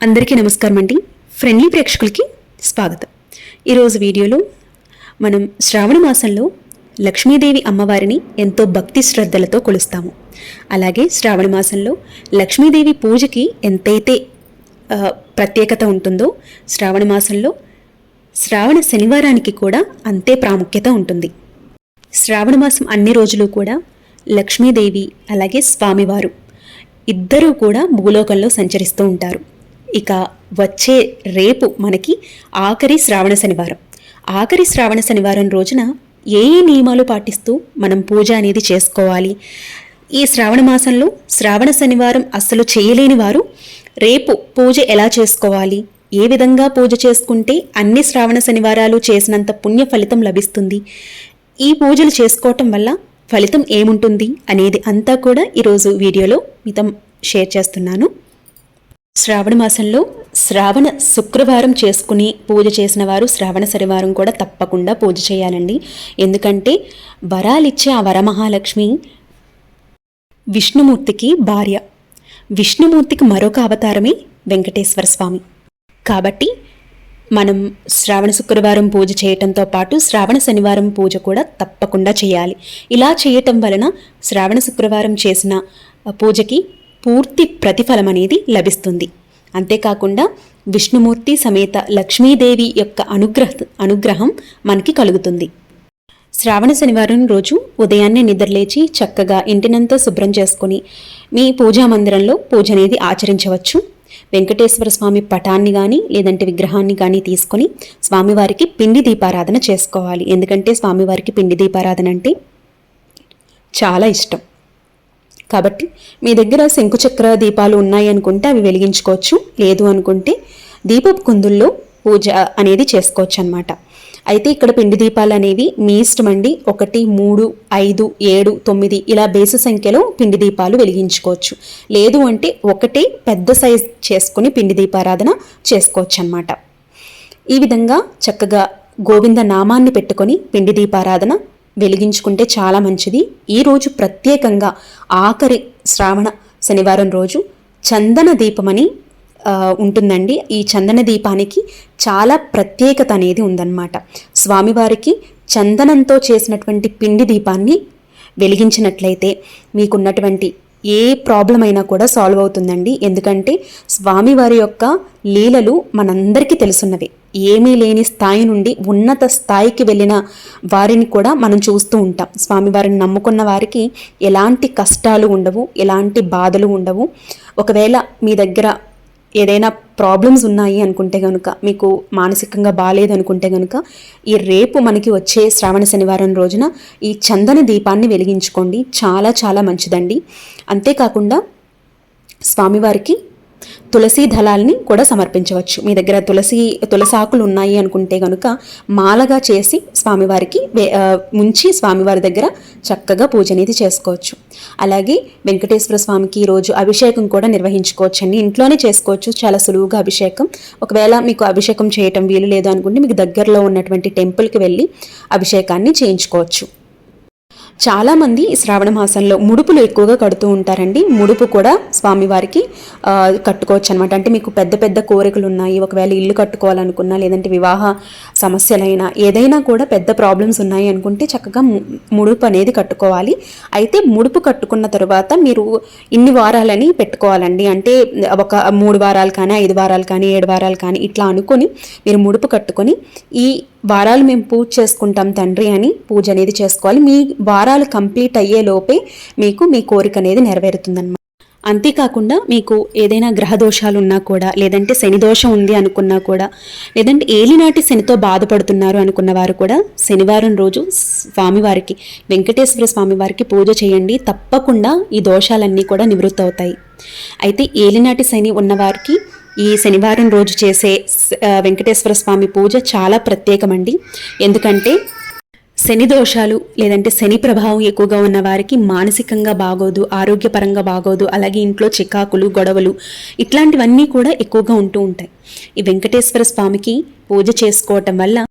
అందరికీ నమస్కారం అండి. ఫ్రెండ్లీ ప్రేక్షకులకి స్వాగతం. ఈరోజు వీడియోలో మనం శ్రావణ మాసంలో లక్ష్మీదేవి అమ్మవారిని ఎంతో భక్తి శ్రద్ధలతో కొలుస్తాము. అలాగే శ్రావణ మాసంలో లక్ష్మీదేవి పూజకి ఎంతైతే ప్రత్యేకత ఉంటుందో శ్రావణ మాసంలో శ్రావణ శనివారానికి కూడా అంతే ప్రాముఖ్యత ఉంటుంది. శ్రావణ మాసం అన్ని రోజులు కూడా లక్ష్మీదేవి అలాగే స్వామివారు ఇద్దరూ కూడా భూలోకంలో సంచరిస్తూ ఉంటారు. ఇక వచ్చే రేపు మనకి ఆఖరి శ్రావణ శనివారం. ఆఖరి శ్రావణ శనివారం రోజున ఏ ఏ నియమాలు పాటిస్తూ మనం పూజ అనేది చేసుకోవాలి? ఈ శ్రావణ మాసంలో శ్రావణ శనివారం అస్సలు చేయలేని వారు రేపు పూజ ఎలా చేసుకోవాలి? ఏ విధంగా పూజ చేసుకుంటే అన్ని శ్రావణ శనివారాలు చేసినంత పుణ్య ఫలితం లభిస్తుంది? ఈ పూజలు చేసుకోవటం వల్ల ఫలితం ఏముంటుంది అనేది అంతా కూడా ఈరోజు వీడియోలో మీతో షేర్ చేస్తున్నాను. శ్రావణ మాసంలో శ్రావణ శుక్రవారం చేసుకుని పూజ చేసిన వారు శ్రావణ శనివారం కూడా తప్పకుండా పూజ చేయాలండి. ఎందుకంటే వరాలిచ్చే ఆ వరమహాలక్ష్మి విష్ణుమూర్తికి భార్య. విష్ణుమూర్తికి మరొక అవతారమే వెంకటేశ్వర స్వామి. కాబట్టి మనం శ్రావణ శుక్రవారం పూజ చేయటంతో పాటు శ్రావణ శనివారం పూజ కూడా తప్పకుండా చేయాలి. ఇలా చేయటం వలన శ్రావణ శుక్రవారం చేసిన పూజకి పూర్తి ప్రతిఫలం అనేది లభిస్తుంది. అంతేకాకుండా విష్ణుమూర్తి సమేత లక్ష్మీదేవి యొక్క అనుగ్రహ అనుగ్రహం మనకి కలుగుతుంది. శ్రావణ శనివారం రోజు ఉదయాన్నే నిద్రలేచి చక్కగా ఇంటినంతా శుభ్రం చేసుకొని మీ పూజా మందిరంలో పూజ అనేది ఆచరించవచ్చు. వెంకటేశ్వర స్వామి పటాన్ని కానీ లేదంటే విగ్రహాన్ని కానీ తీసుకొని స్వామివారికి పిండి దీపారాధన చేసుకోవాలి. ఎందుకంటే స్వామివారికి పిండి దీపారాధన అంటే చాలా ఇష్టం. కాబట్టి మీ దగ్గర శంకుచక్ర దీపాలు ఉన్నాయి అనుకుంటే అవి వెలిగించుకోవచ్చు. లేదు అనుకుంటే దీపపు కుందుల్లో పూజ అనేది చేసుకోవచ్చు అనమాట అయితే ఇక్కడ పిండి దీపాలు అనేవి మీ ఇష్టం అండి. ఒకటి మూడు ఐదు ఏడు తొమ్మిది ఇలా బేసు సంఖ్యలో పిండి దీపాలు వెలిగించుకోవచ్చు. లేదు అంటే ఒకటే పెద్ద సైజ్ చేసుకుని పిండి దీపారాధన చేసుకోవచ్చు అనమాట ఈ విధంగా చక్కగా గోవింద నామాన్ని పెట్టుకొని పిండి దీపారాధన వెలిగించుకుంటే చాలా మంచిది. ఈరోజు ప్రత్యేకంగా ఆఖరి శ్రావణ శనివారం రోజు చందన దీపమని ఉంటుందండి. ఈ చందన దీపానికి చాలా ప్రత్యేకత అనేది ఉందన్నమాట. స్వామివారికి చందనంతో చేసినటువంటి పిండి దీపాన్ని వెలిగించినట్లయితే మీకున్నటువంటి ఏ ప్రాబ్లం అయినా కూడా సాల్వ్ అవుతుందండి. ఎందుకంటే స్వామివారి యొక్క లీలలు మనందరికీ తెలుసున్నవి. ఏమీ లేని స్థాయి నుండి ఉన్నత స్థాయికి వెళ్ళిన వారిని కూడా మనం చూస్తూ ఉంటాం. స్వామివారిని నమ్ముకున్న వారికి ఎలాంటి కష్టాలు ఉండవు ఎలాంటి బాధలు ఉండవు. ఒకవేళ మీ దగ్గర ఏదైనా ప్రాబ్లమ్స్ ఉన్నాయి అనుకుంటే కనుక మీకు మానసికంగా బాగాలేదు అనుకుంటే కనుక ఈ రేపు మనకి వచ్చే శ్రావణ శనివారం రోజున ఈ చందన దీపాన్ని వెలిగించుకోండి. చాలా చాలా మంచిదండి. అంతేకాకుండా స్వామివారికి తులసి దళాల్ని కూడా సమర్పించవచ్చు. మీ దగ్గర తులసి తులసి ఆకులు ఉన్నాయి అనుకుంటే కనుక మాలగా చేసి స్వామివారికి ముంచి స్వామివారి దగ్గర చక్కగా పూజ అనేది చేసుకోవచ్చు. అలాగే వెంకటేశ్వర స్వామికి ఈరోజు అభిషేకం కూడా నిర్వహించుకోవచ్చు అండి ఇంట్లోనే చేసుకోవచ్చు. చాలా సులువుగా అభిషేకం. ఒకవేళ మీకు అభిషేకం చేయటం వీలు లేదు అనుకుంటే మీకు దగ్గరలో ఉన్నటువంటి టెంపుల్కి వెళ్ళి అభిషేకాన్ని చేయించుకోవచ్చు. చాలామంది ఈ శ్రావణ మాసంలో ముడుపులు ఎక్కువగా కడుతూ ఉంటారండి. ముడుపు కూడా స్వామివారికి కట్టుకోవచ్చు అనమాట అంటే మీకు పెద్ద పెద్ద కోరికలు ఉన్నాయి ఒకవేళ ఇల్లు కట్టుకోవాలనుకున్నా లేదంటే వివాహ సమస్యలైనా ఏదైనా కూడా పెద్ద ప్రాబ్లమ్స్ ఉన్నాయి అనుకుంటే చక్కగా ముడుపు అనేది కట్టుకోవాలి. అయితే ముడుపు కట్టుకున్న తర్వాత మీరు ఇన్ని వారాలని పెట్టుకోవాలండి. అంటే ఒక మూడు వారాలు కానీ ఐదు వారాలు కానీ ఏడు వారాలు కానీ ఇట్లా అనుకొని మీరు ముడుపు కట్టుకొని ఈ వారాలు మేము పూజ చేసుకుంటాం తండ్రి అని పూజ అనేది చేసుకోవాలి. మీ వారాలు కంప్లీట్ అయ్యే లోపే మీకు మీ కోరిక అనేది నెరవేరుతుందన్నమాట. అంతేకాకుండా మీకు ఏదైనా గ్రహ దోషాలు ఉన్నా కూడా లేదంటే శని దోషం ఉంది అనుకున్నా కూడా లేదంటే ఏలినాటి శనితో బాధపడుతున్నారు అనుకున్న వారు కూడా శనివారం రోజు స్వామివారికి వెంకటేశ్వర స్వామివారికి పూజ చేయండి. తప్పకుండా ఈ దోషాలన్నీ కూడా నివృత్తి అవుతాయి. అయితే ఏలినాటి శని ఉన్నవారికి ఈ శనివారం రోజు చేసే వెంకటేశ్వర స్వామి పూజ చాలా ప్రత్యేకమండి. ఎందుకంటే శని దోషాలు లేదంటే శని ప్రభావం ఎక్కువగా ఉన్న వారికి మానసికంగా బాగోదు ఆరోగ్యపరంగా బాగోదు అలాగే ఇంట్లో చికాకులు గొడవలు ఇట్లాంటివన్నీ కూడా ఎక్కువగా ఉంటూ ఉంటాయి. ఈ వెంకటేశ్వర స్వామికి పూజ చేసుకోవటం వల్ల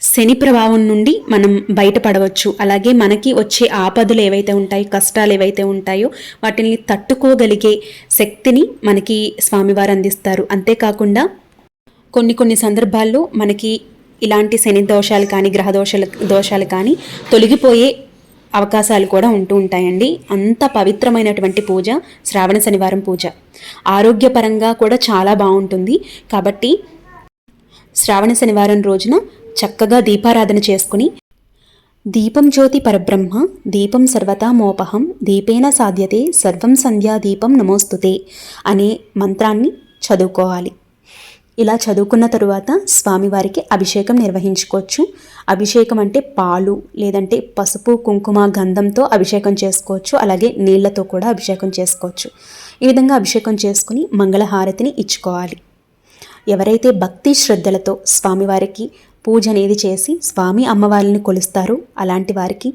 శని ప్రభావం నుండి మనం బయటపడవచ్చు. అలాగే మనకి వచ్చే ఆపదలు ఏవైతే ఉంటాయో కష్టాలు ఏవైతే ఉంటాయో వాటిని తట్టుకోగలిగే శక్తిని మనకి స్వామివారు అందిస్తారు. అంతేకాకుండా కొన్ని కొన్ని సందర్భాల్లో మనకి ఇలాంటి శని దోషాలు కానీ గ్రహ దోషాలు దోషాలు కానీ తొలగిపోయే అవకాశాలు కూడా ఉంటూ ఉంటాయండి. అంత పవిత్రమైనటువంటి పూజ శ్రావణ శనివారం పూజ. ఆరోగ్యపరంగా కూడా చాలా బాగుంటుంది. కాబట్టి శ్రావణ శనివారం రోజున చక్కగా దీపారాధన చేసుకుని దీపం జ్యోతి పరబ్రహ్మ దీపం సర్వతా మోపహం దీపేన సాధ్యతే సర్వం సంధ్యా దీపం నమోస్తుతే అనే మంత్రాన్ని చదువుకోవాలి. ఇలా చదువుకున్న తరువాత స్వామివారికి అభిషేకం నిర్వహించుకోవచ్చు. అభిషేకం అంటే పాలు లేదంటే పసుపు కుంకుమ గంధంతో అభిషేకం చేసుకోవచ్చు. అలాగే నీళ్ళతో కూడా అభిషేకం చేసుకోవచ్చు. ఈ విధంగా అభిషేకం చేసుకుని మంగళహారతిని ఇచ్చుకోవాలి. ఎవరైతే భక్తి శ్రద్ధలతో స్వామివారికి పూజ అనేది చేసి స్వామి అమ్మవారిని కొలుస్తారు అలాంటి వారికి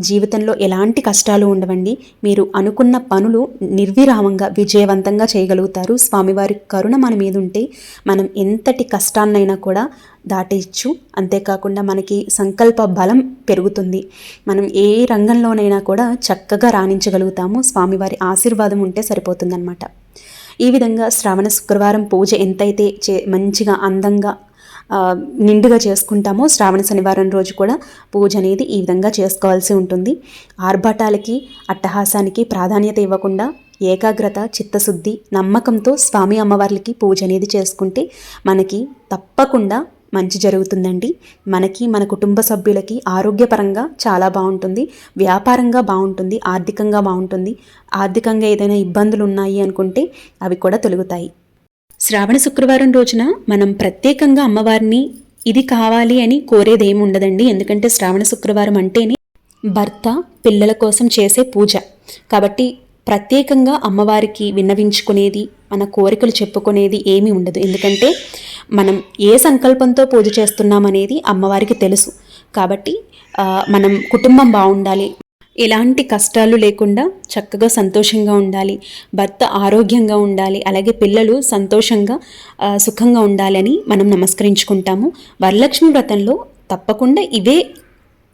జీవితంలో ఎలాంటి కష్టాలు ఉండవండి. మీరు అనుకున్న పనులు నిర్విరామంగా విజయవంతంగా చేయగలుగుతారు. స్వామివారి కరుణ మన మీద ఉంటే మనం ఎంతటి కష్టాన్నైనా కూడా దాటేయచ్చు. అంతేకాకుండా మనకి సంకల్ప బలం పెరుగుతుంది. మనం ఏ రంగంలోనైనా కూడా చక్కగా రాణించగలుగుతాము. స్వామివారి ఆశీర్వాదం ఉంటే సరిపోతుందన్నమాట. ఈ విధంగా శ్రావణ శుక్రవారం పూజ ఎంతైతే చే మంచిగా అందంగా నిండుగా చేసుకుంటామో శ్రావణ శనివారం రోజు కూడా పూజ అనేది ఈ విధంగా చేసుకోవాల్సి ఉంటుంది. ఆర్భాటాలకి అట్టహాసానికి ప్రాధాన్యత ఇవ్వకుండా ఏకాగ్రత చిత్తశుద్ధి నమ్మకంతో స్వామి అమ్మవార్లకి పూజ అనేది చేసుకుంటే మనకి తప్పకుండా మంచి జరుగుతుందండి. మనకి మన కుటుంబ సభ్యులకి ఆరోగ్యపరంగా చాలా బాగుంటుంది. వ్యాపారంగా బాగుంటుంది. ఆర్థికంగా బాగుంటుంది. ఆర్థికంగా ఏదైనా ఇబ్బందులు ఉన్నాయి అనుకుంటే అవి కూడా తొలుగుతాయి. శ్రావణ శుక్రవారం రోజున మనం ప్రత్యేకంగా అమ్మవారిని ఇది కావాలి అని కోరేది ఏమి ఉండదండి ఎందుకంటే శ్రావణ శుక్రవారం అంటేనే భర్త పిల్లల కోసం చేసే పూజ. కాబట్టి ప్రత్యేకంగా అమ్మవారికి విన్నవించుకునేది మన కోరికలు చెప్పుకునేది ఏమీ ఉండదు. ఎందుకంటే మనం ఏ సంకల్పంతో పూజ చేస్తున్నామనేది అమ్మవారికి తెలుసు. కాబట్టి మనం కుటుంబం బాగుండాలి. ఎలాంటి కష్టాలు లేకుండా చక్కగా సంతోషంగా ఉండాలి. భర్త ఆరోగ్యంగా ఉండాలి. అలాగే పిల్లలు సంతోషంగా సుఖంగా ఉండాలని మనం నమస్కరించుకుంటాము. వరలక్ష్మి వ్రతంలో తప్పకుండా ఇవే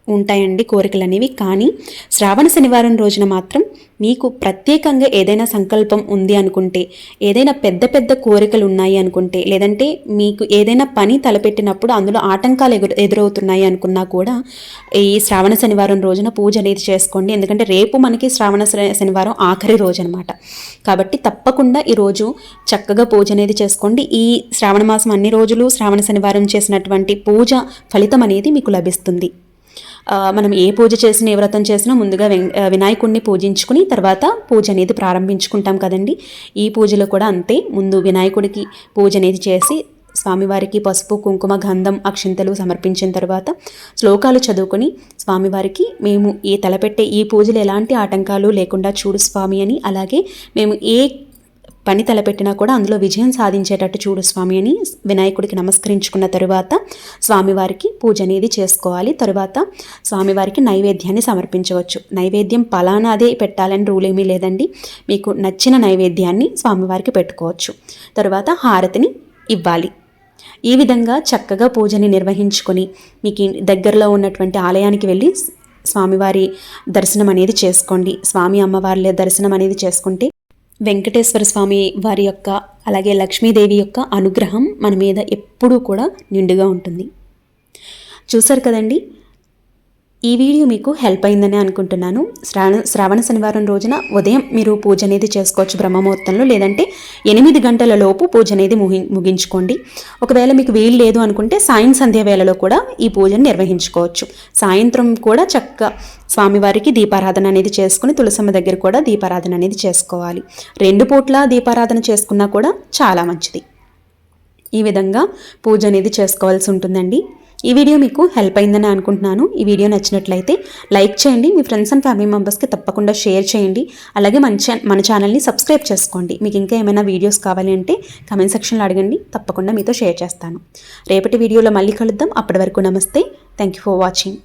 ఉంటాయండి కోరికలు అనేవి కానీ శ్రావణ శనివారం రోజున మాత్రం మీకు ప్రత్యేకంగా ఏదైనా సంకల్పం ఉంది అనుకుంటే ఏదైనా పెద్ద పెద్ద కోరికలు ఉన్నాయి అనుకుంటే లేదంటే మీకు ఏదైనా పని తలపెట్టినప్పుడు అందులో ఆటంకాలు ఎదురు ఎదురవుతున్నాయి అనుకున్నా కూడా ఈ శ్రావణ శనివారం రోజున పూజ అనేది చేసుకోండి. ఎందుకంటే రేపు మనకి శ్రావణ శనివారం ఆఖరి రోజు అనమాట కాబట్టి తప్పకుండా ఈరోజు చక్కగా పూజ అనేది చేసుకోండి. ఈ శ్రావణ మాసం అన్ని రోజులు శ్రావణ శనివారం చేసినటువంటి పూజ ఫలితం అనేది మీకు లభిస్తుంది. మనం ఏ పూజ చేసినా ఏ వ్రతం చేసినా ముందుగా వినాయకుడిని పూజించుకుని తర్వాత పూజ అనేది ప్రారంభించుకుంటాం కదండి. ఈ పూజలో కూడా అంతే. ముందు వినాయకుడికి పూజ అనేది చేసి స్వామివారికి పసుపు కుంకుమ గంధం అక్షింతలు సమర్పించిన తర్వాత శ్లోకాలు చదువుకొని స్వామివారికి మేము ఈ తలపెట్టే ఈ పూజలు ఎలాంటి ఆటంకాలు లేకుండా చూడు స్వామి అని అలాగే మేము ఏ పని తలపెట్టినా కూడా అందులో విజయం సాధించేటట్టు చూడు స్వామి అని వినాయకుడికి నమస్కరించుకున్న తరువాత స్వామివారికి పూజ అనేది చేసుకోవాలి. తరువాత స్వామివారికి నైవేద్యాన్ని సమర్పించవచ్చు. నైవేద్యం పలానాదే పెట్టాలని రూల్ ఏమీ లేదండి. మీకు నచ్చిన నైవేద్యాన్ని స్వామివారికి పెట్టుకోవచ్చు. తరువాత హారతిని ఇవ్వాలి. ఈ విధంగా చక్కగా పూజని నిర్వహించుకొని మీకు దగ్గరలో ఉన్నటువంటి ఆలయానికి వెళ్ళి స్వామివారి దర్శనం అనేది చేసుకోండి. స్వామి అమ్మవారి దర్శనం అనేది చేసుకుంటే వెంకటేశ్వర స్వామి వారి యొక్క అలాగే లక్ష్మీదేవి యొక్క అనుగ్రహం మన మీద ఎప్పుడూ కూడా నిండుగా ఉంటుంది. చూసారు కదండి? ఈ వీడియో మీకు హెల్ప్ అయిందని అనుకుంటున్నాను. శ్రావణ శ్రావణ శనివారం రోజున ఉదయం మీరు పూజ అనేది చేసుకోవచ్చు బ్రహ్మముహూర్తంలో లేదంటే ఎనిమిది గంటల లోపు పూజ అనేది ముగి ముగించుకోండి. ఒకవేళ మీకు వీలు లేదు అనుకుంటే సాయం సంధ్య వేళలో కూడా ఈ పూజను నిర్వహించుకోవచ్చు. సాయంత్రం కూడా చక్కగా స్వామివారికి దీపారాధన అనేది చేసుకుని తులసమ్మ దగ్గర కూడా దీపారాధన అనేది చేసుకోవాలి. రెండు పూట్ల దీపారాధన చేసుకున్నా కూడా చాలా మంచిది. ఈ విధంగా పూజ అనేది చేసుకోవాల్సి ఉంటుందండి. ఈ వీడియో మీకు హెల్ప్ అయిందని అనుకుంటున్నాను. ఈ వీడియో నచ్చినట్లయితే లైక్ చేయండి మీ ఫ్రెండ్స్ అండ్ ఫ్యామిలీ మెంబర్స్కి తప్పకుండా షేర్ చేయండి. అలాగే మన మన ఛానల్ని సబ్స్క్రైబ్ చేసుకోండి. మీకు ఇంకా ఏమైనా వీడియోస్ కావాలి అంటే కమెంట్ సెక్షన్లో అడగండి. తప్పకుండా మీతో షేర్ చేస్తాను. రేపటి వీడియోలో మళ్ళీ కలుద్దాం. అప్పటి వరకు నమస్తే. Thank you for watching.